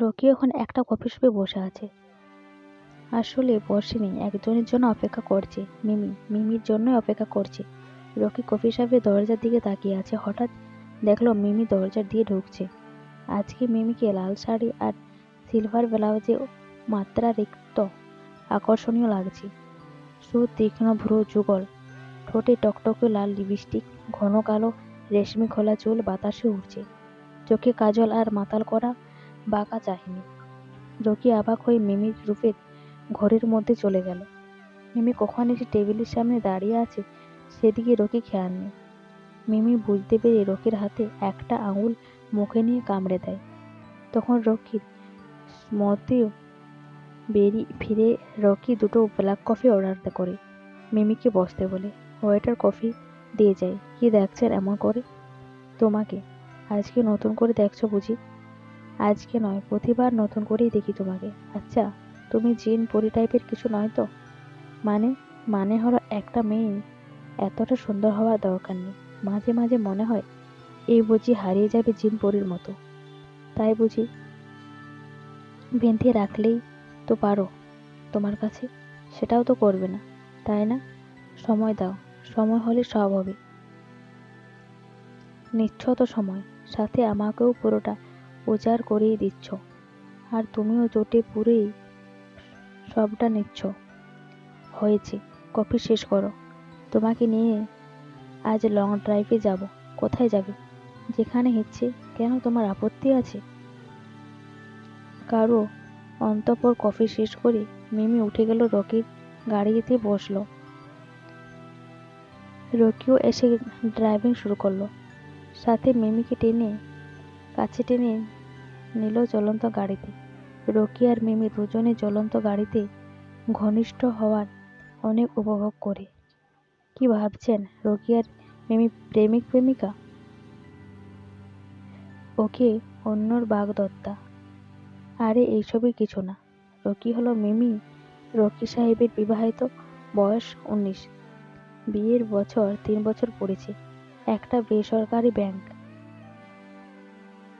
Rocky এখন একটা coffee শপে বসে আছে। আসলে বসেনি একজনের জন্য অপেক্ষা করছে। মিমি, মিমির জন্যই অপেক্ষা করছে। রকি কফি শপের দরজার দিকে তাকিয়ে আছে, হঠাৎ দেখল মিমি দরজা দিয়ে ঢুকছে। আজকে মিমিকে লাল শাড়ি আর সিলভার ব্লাউজে মাত্রা রিক্ত আকর্ষণীয় লাগছে। সুতীক্ষ্ণ ভ্রু যুগল। ঠোঁটে টকটকে লাল লিপস্টিক, ঘন কালো রেশমি খোলা চুল, বাতাসে উঠছে চোখে কাজল আর মাতাল করা বাঁকা চাহিনি। রকি অবাক হয়ে মিমির রূপের ঘরের মধ্যে চলে গেল। মিমি কখন এসে টেবিলের সামনে দাঁড়িয়ে আছে, সেদিকে রকি খেয়াল নেই। মিমি বুঝতে পেরে রকির হাতে একটা আঙুল মুখে নিয়ে কামড়ে দেয়। তখন রকির মতেও বেরিয়ে ফিরে রকি দুটো ব্ল্যাক কফি অর্ডার করে। মিমিকে বসতে বলে, ওয়েটার কফি দিয়ে যায় কি দেখছেন এমন করে? তোমাকে? আজকে নতুন করে দেখছ বুঝি? আজকে নয়, প্রতিবার নতুন করেই দেখি তোমাকে। আচ্ছা তুমি জিন পরি টাইপের কিছু নয় তো? মানে মানে হলো একটা মেয়ে। এতটা সুন্দর হওয়ার দরকার নেই। মাঝে মাঝে মনে হয়, এই বুঝি হারিয়ে যাবে জিন পরির মতো। তাই বুঝি বেঁধে রাখলেই তো পারো তোমার কাছে। সেটাও তো করবে না, তাই না? সময় দাও, সময় হলে সব হবে। নিচ্ছ তো সময়, সাথে আমাকেও পুরোটা উজাড় করেই দিচ্ছ। আর তুমিও জোটে পুরেই সবটা নিচ্ছ। হয়েছে, কফি শেষ করো। তোমাকে নিয়ে আজ লং ড্রাইভে যাব। কোথায় যাবে? যেখানে ইচ্ছে কেন তোমার আপত্তি আছে? কারও অন্তপর কফি শেষ করে মিমি উঠে গেল রকির গাড়িতে বসল। রকিও এসে ড্রাইভিং শুরু করল। সাথে মিমিকে টেনে কাছে টেনে নিল জ্বলন্ত গাড়িতে। রকি আর মিমি দুজনে জ্বলন্ত গাড়িতে ঘনিষ্ঠ হওয়ার অনেক উপভোগ করে। কি ভাবছেন রকি আর মিমি প্রেমিক প্রেমিকা? ওকে অন্যর বাগদত্তা। আরে এইসবই কিছু না। রকি হলো মিমি, রকি সাহেবের বিবাহিত বয়স উনিশ। বিয়ের বছর তিন বছর পড়েছে। একটা বেসরকারি ব্যাংক।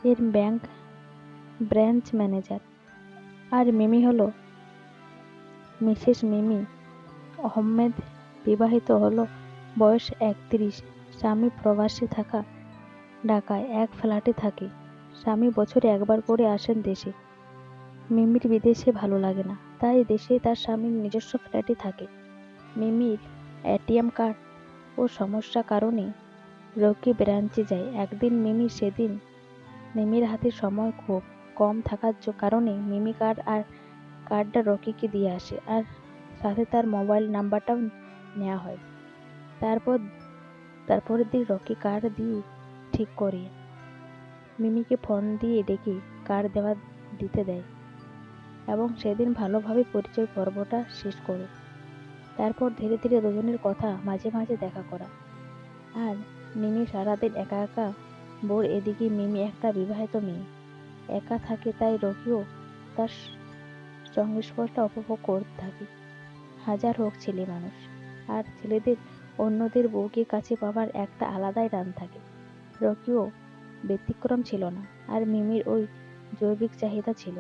এর ব্যাংক ব্রাঞ্চ ম্যানেজার। আর মিমি হল মিসেস মিমি। আহমেদ বিবাহিত হল বয়স একত্রিশ। স্বামী প্রবাসে থাকা ঢাকায় এক ফ্ল্যাটে থাকে। স্বামী বছরে একবার করে আসেন দেশে। মিমির বিদেশে ভালো লাগে না, তাই দেশে তার স্বামীর নিজস্ব ফ্ল্যাটে থাকে। মিমির এটিএম কার্ড ও সমস্যা কারণে রকি ব্রাঞ্চে যায়। একদিন মিমি সেদিন মিমির হাতে সময় খুব কম থাকার কারণে মিমি কার্ড আর কার্ডটা রকিকে দিয়ে আসে আর সাথে তার মোবাইল নাম্বারটাও নেওয়া হয়। তারপর, তারপরের দিন রকি কার্ড দিয়ে ঠিক করে। মিমিকে ফোন দিয়ে ডেকে কার্ড দেওয়া দিতে দেয় এবং সেদিন ভালোভাবে পরিচয় পর্বটা শেষ করে। তারপর ধীরে ধীরে দুজনের কথা মাঝে মাঝে দেখা করা। আর মিমি সারাদিন একা একা বোর এদিকে মিমি একটা বিবাহিত মেয়ে। একা থাকে তাই রকিও তার সংস্পর্শটা উপভোগ করতে থাকে। হাজার হোক ছেলে মানুষ, আর ছেলেদের অন্যদের বউকে কাছে পাওয়ার একটা আলাদাই টান থাকে। রকিও ব্যতিক্রম ছিল না, আর মিমির ওই জৈবিক চাহিদা ছিল।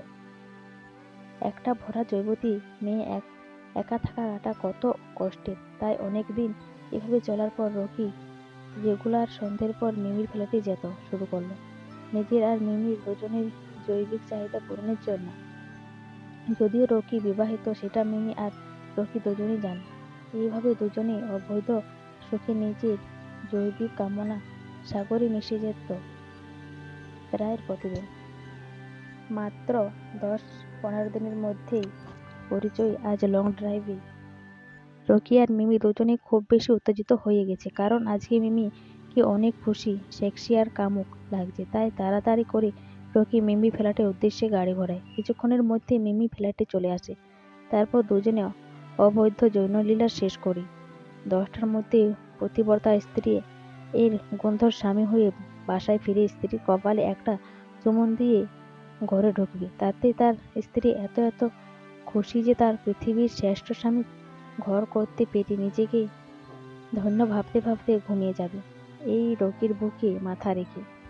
একটা ভরা জৈবতী মেয়ে এক, একা থাকাটা কত কষ্টের, তাই অনেক দিন এভাবে চলার পর রকি রেগুলার সন্ধ্যের পর মিমির ফ্ল্যাটে যেত, শুরু করল। নিজের আর মিমির দুজনের জৈবিক চাহিদা পূরণের জন্য। যদিও রকি বিবাহিত, সেটা মিমি আর রকি দুজনেই জানে। এইভাবে দুজনেই অবৈধ সুখে নিজের জৈবিক কামনা সাগরে মিশে যেত প্রায় প্রতিদিন। মাত্র দশ পনেরো দিনের মধ্যেই পরিচয় আজ লং ড্রাইভে রকি আর মিমি দুজনেই খুব বেশি উত্তেজিত হয়ে গেছে, কারণ আজকে মিমি কি অনেক খুশি, সেক্সি আর কামুক লাগছে, তাই তাড়াতাড়ি করে রকি মিমি ফ্ল্যাটের উদ্দেশ্যে গাড়ি ঘোরায়। কিছুক্ষণের মধ্যে মিমি ফ্ল্যাটে চলে আসে। তারপর দুজনে অবৈধ যৌনলীলা শেষ করি। দশটার মধ্যে প্রতিবর্তা স্ত্রী এর গন্ধর স্বামী হয়ে বাসায় ফিরে স্ত্রীর কপালে একটা চুমন দিয়ে ঘরে ঢুকবে, তাতে তার স্ত্রী এত এত খুশি যে তার পৃথিবীর শ্রেষ্ঠ স্বামী ঘর করতে পেরে নিজেকে ধন্য ভাবতে ভাবতে ঘুমিয়ে যাবে। এই রোগীর বুকে মাথা রেখে।